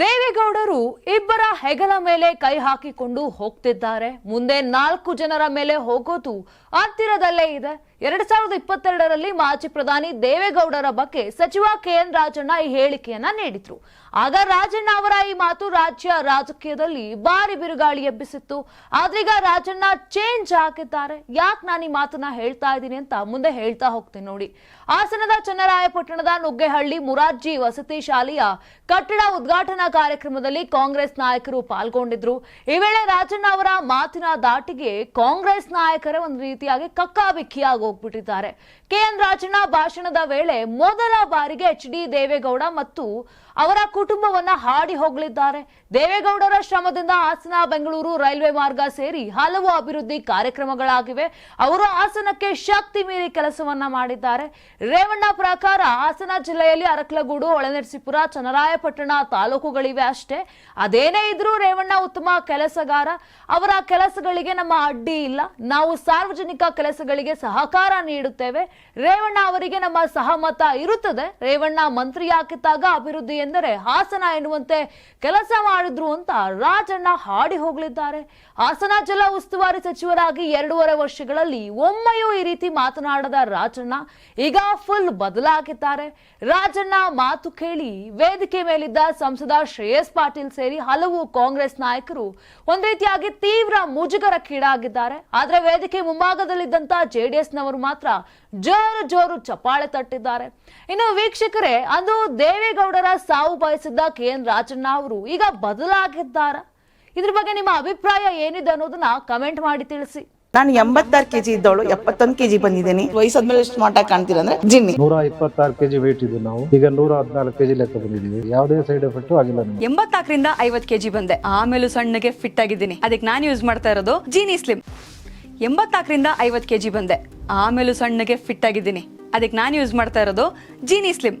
ದೇವೇಗೌಡರು ಇಬ್ಬರ ಹೆಗಲ ಮೇಲೆ ಕೈ ಹಾಕಿಕೊಂಡು ಹೋಗ್ತಿದ್ದಾರೆ. ಮುಂದೆ ನಾಲ್ಕು ಜನರ ಮೇಲೆ ಹೋಗೋದು ಹತ್ತಿರದಲ್ಲೇ ಇದೆ. ಎರಡ್ ಸಾವಿರದ ಇಪ್ಪತ್ತೆರಡರಲ್ಲಿ ಮಾಜಿ ಪ್ರಧಾನಿ ದೇವೇಗೌಡರ ಬಗ್ಗೆ ಸಚಿವ ಕೆ ಎನ್ ರಾಜಣ್ಣ ಈ ಹೇಳಿಕೆಯನ್ನ ನೀಡಿದ್ರು. ಆಗ ರಾಜಣ್ಣ ಅವರ ಈ ಮಾತು ರಾಜ್ಯ ರಾಜಕೀಯದಲ್ಲಿ ಭಾರಿ ಬಿರುಗಾಳಿ ಎಬ್ಬಿಸಿತ್ತು. ಆದ್ರೀಗ ರಾಜಣ್ಣ ಚೇಂಜ್ ಹಾಕಿದ್ದಾರೆ. ಯಾಕೆ ನಾನು ಈ ಮಾತನ್ನ ಹೇಳ್ತಾ ಇದ್ದೀನಿ ಅಂತ ಮುಂದೆ ಹೇಳ್ತಾ ಹೋಗ್ತೀನಿ ನೋಡಿ. ಹಾಸನದ ಚನ್ನರಾಯಪಟ್ಟಣದ ನುಗ್ಗೆಹಳ್ಳಿ ಮುರಾರ್ಜಿ ವಸತಿ ಶಾಲೆಯ ಕಟ್ಟಡ ಉದ್ಘಾಟನಾ ಕಾರ್ಯಕ್ರಮದಲ್ಲಿ ಕಾಂಗ್ರೆಸ್ ನಾಯಕರು ಪಾಲ್ಗೊಂಡಿದ್ರು. ಈ ವೇಳೆ ರಾಜಣ್ಣ ಅವರ ಮಾತಿನ ದಾಟಿಗೆ ಕಾಂಗ್ರೆಸ್ ನಾಯಕರೇ ಒಂದು ರೀತಿಯಾಗಿ ಕಕ್ಕಾಬಿಕ್ಕಿಯಾಗಿ ಹೋಗ್ಬಿಟ್ಟಿದ್ದಾರೆ. ಕೆ ಎನ್ ರಾಜಣ್ಣ ಭಾಷಣದ ವೇಳೆ ಮೊದಲ ಬಾರಿಗೆ ಎಚ್ ಡಿ ದೇವೇಗೌಡ ಮತ್ತು ಅವರ ಕುಟುಂಬವನ್ನ ಹಾಡಿ ಹೋಗಲಿದ್ದಾರೆ. ದೇವೇಗೌಡರ ಶ್ರಮದಿಂದ ಹಾಸನ, ಬೆಂಗಳೂರು ರೈಲ್ವೆ ಮಾರ್ಗ ಸೇರಿ ಹಲವು ಅಭಿವೃದ್ಧಿ ಕಾರ್ಯಕ್ರಮಗಳಾಗಿವೆ. ಅವರು ಹಾಸನಕ್ಕೆ ಶಕ್ತಿ ಮೀರಿ ಕೆಲಸವನ್ನ ಮಾಡಿದ್ದಾರೆ. ರೇವಣ್ಣ ಪ್ರಕಾರ ಹಾಸನ ಜಿಲ್ಲೆಯಲ್ಲಿ ಅರಕಲಗೂಡು ಒಳನರಸೀಪುರ ಚನ್ನರಾಯಪಟ್ಟಣ ತಾಲೂಕುಗಳಿವೆ ಅಷ್ಟೇ. ಅದೇನೇ ಇದ್ರೂ ರೇವಣ್ಣ ಉತ್ತಮ ಕೆಲಸಗಾರ. ಅವರ ಕೆಲಸಗಳಿಗೆ ನಮ್ಮ ಅಡ್ಡಿ ಇಲ್ಲ. ನಾವು ಸಾರ್ವಜನಿಕ ಕೆಲಸಗಳಿಗೆ ಸಹಕಾರ ನೀಡುತ್ತೇವೆ. ರೇವಣ್ಣ ಅವರಿಗೆ ನಮ್ಮ ಸಹಮತ ಇರುತ್ತದೆ. ರೇವಣ್ಣ ಮಂತ್ರಿಯಾಗಿದ್ದಾಗ ಅಭಿವೃದ್ಧಿ ಎಂದರೆ ಹಾಸನ ಎನ್ನುವಂತೆ ಕೆಲಸ ಮಾಡಿದ್ರು ಅಂತ ರಾಜಣ್ಣ ಹಾಡಿ ಹೋಗಲಿದ್ದಾರೆ. ಹಾಸನ ಜಿಲ್ಲಾ ಉಸ್ತುವಾರಿ ಸಚಿವರಾಗಿ ಎರಡೂವರೆ ವರ್ಷಗಳಲ್ಲಿ ಒಮ್ಮೆಯೂ ಈ ರೀತಿ ಮಾತನಾಡದ ರಾಜಣ್ಣ ಈಗ ಫುಲ್ ಬದಲಾಗಿದ್ದಾರೆ. ರಾಜಣ್ಣ ಮಾತು ಕೇಳಿ ವೇದಿಕೆ ಮೇಲಿದ್ದ ಸಂಸದ ಶ್ರೇಯಸ್ ಪಾಟೀಲ್ ಸೇರಿ ಹಲವು ಕಾಂಗ್ರೆಸ್ ನಾಯಕರು ಒಂದ್ ರೀತಿಯಾಗಿ ತೀವ್ರ ಮುಜುಗರಕ್ಕೀಡಾಗಿದ್ದಾರೆ ಆದ್ರೆ ವೇದಿಕೆ ಮುಂಭಾಗದಲ್ಲಿದ್ದಂತ ಜೆಡಿಎಸ್ನವರು ಮಾತ್ರ ಜೋರು ಜೋರು ಚಪಾಳೆ ತಟ್ಟಿದ್ದಾರೆ. ಇನ್ನು ವೀಕ್ಷಕರೇ, ಅಂದು ದೇವೇಗೌಡರ ಸಾವು ಬಯಸಿದ್ದ ಕೆ ಎನ್ ರಾಜಣ್ಣ ಅವರು ಈಗ ಬದಲಾಗಿದ್ದಾರ. ಇದ್ರ ಬಗ್ಗೆ ನಿಮ್ಮ ಅಭಿಪ್ರಾಯ ಏನಿದೆ ಅನ್ನೋದನ್ನ ಕಮೆಂಟ್ ಮಾಡಿ ತಿಳಿಸಿ. ನಾನು ಎಂಬತ್ತಾರು ಕೆಜಿ ಇದ್ದವಳು ಎಪ್ಪತ್ತೊಂದು ಕೆಜಿ ಬಂದಿದ್ದೀನಿ. ವಯಸ್ಸಾದ್ಮೇಲೆ ಎಷ್ಟು ಮಾಟ ಕಾಣ್ತೀರ ಅಂದ್ರೆ ಜಿನ್ನಿ. ನೂರ ಇಪ್ಪತ್ತಾರು ಕೆಜಿ ವೇಟ್ ಇದ್ದು ನಾವು. ಈಗ ನೂರ ಹದಿನಾಲ್ಕು ಕೆಜಿ ಲೆಕ್ಕ ಬಂದಿದ್ದೀವಿ. ಯಾವುದೇ ಸೈಡ್ ಎಫೆಕ್ಟ್ ಆಗಿಲ್ಲ ಎಂಬತ್ತಾಕರಿಂದ ಎಂಬತ್ನಾಲ್ಕರಿಂದ ಐವತ್ ಕೆಜಿ ಬಂದೆ. ಆಮೇಲೂ ಸಣ್ಣಗೆ ಫಿಟ್ ಆಗಿದ್ದೀನಿ. ಅದಕ್ಕೆ ನಾನು ಯೂಸ್ ಮಾಡ್ತಾ ಇರೋದು ಜೀನಿ ಸ್ಲಿಮ್ ಎಂಬತ್ನಾಲ್ಕರಿಂದ ಐವತ್ ಕೆಜಿ ಬಂದೆ. ಆಮೇಲೂ ಸಣ್ಣಗೆ ಫಿಟ್ ಆಗಿದ್ದೀನಿ. ಅದಕ್ಕೆ ನಾನು ಯೂಸ್ ಮಾಡ್ತಾ ಇರೋದು ಜೀನಿ ಸ್ಲಿಮ್